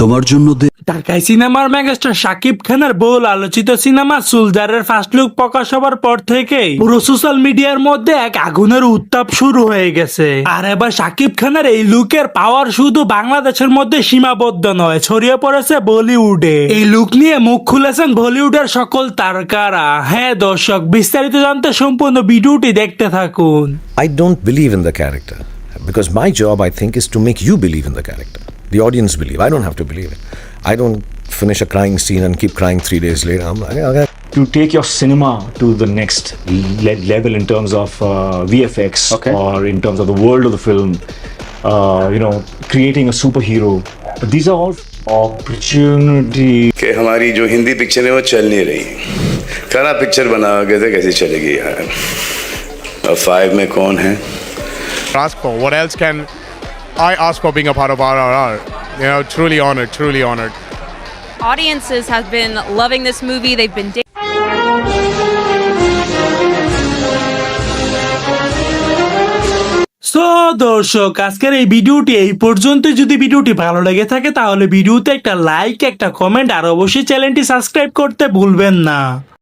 তোমার জন্য দে ঢাকায় সিনেমার মেগাস্টার শাকিব খানের বহুল আলোচিত সিনেমা সুলজারের ফার্স্ট লুক প্রকাশ হবার পর থেকে পুরো সোশ্যাল মিডিয়ার মধ্যে এক আগুনের উত্তাপ শুরু হয়ে গেছে। আর এবার শাকিব খানের এই লুকের পাওয়ার শুধু বাংলাদেশের মধ্যে সীমাবদ্ধ নয় ছড়িয়ে পড়েছে বলিউডে। এই লুক নিয়ে মুখ খুলেছেন বলিউডের সকল তারকারা। হ্যাঁ দর্শক বিস্তারিত জানতে সম্পূর্ণ ভিডিওটি দেখতে থাকুন। I don't believe in the character because my job, I think, is to make you believe in the character. The audience believe. I don't have to believe it. I don't finish a crying scene and keep crying three days later. I'm like, okay. to take your cinema to the next le- level in terms of uh, VFX Okay. or in terms of the world of the film, uh, you know, creating a superhero. But these are all opportunity. कि हमारी जो Hindi picture है वो चल नहीं रही करा picture बनाओगे तो कैसे चलेगी यार अब फाइव में कौन है ask for. What else can I ask for being a part of RRR? You know, truly honored, truly honored. audiences have been loving this movie. They've been so দর্শক আজকের এই ভিডিওটি এই পর্যন্ত যদি ভিডিওটি ভালো লেগে থাকে তাহলে ভিডিওতে একটা লাইক একটা কমেন্ট আর অবশ্যই চ্যানেলটি সাবস্ক্রাইব করতে ভুলবেন না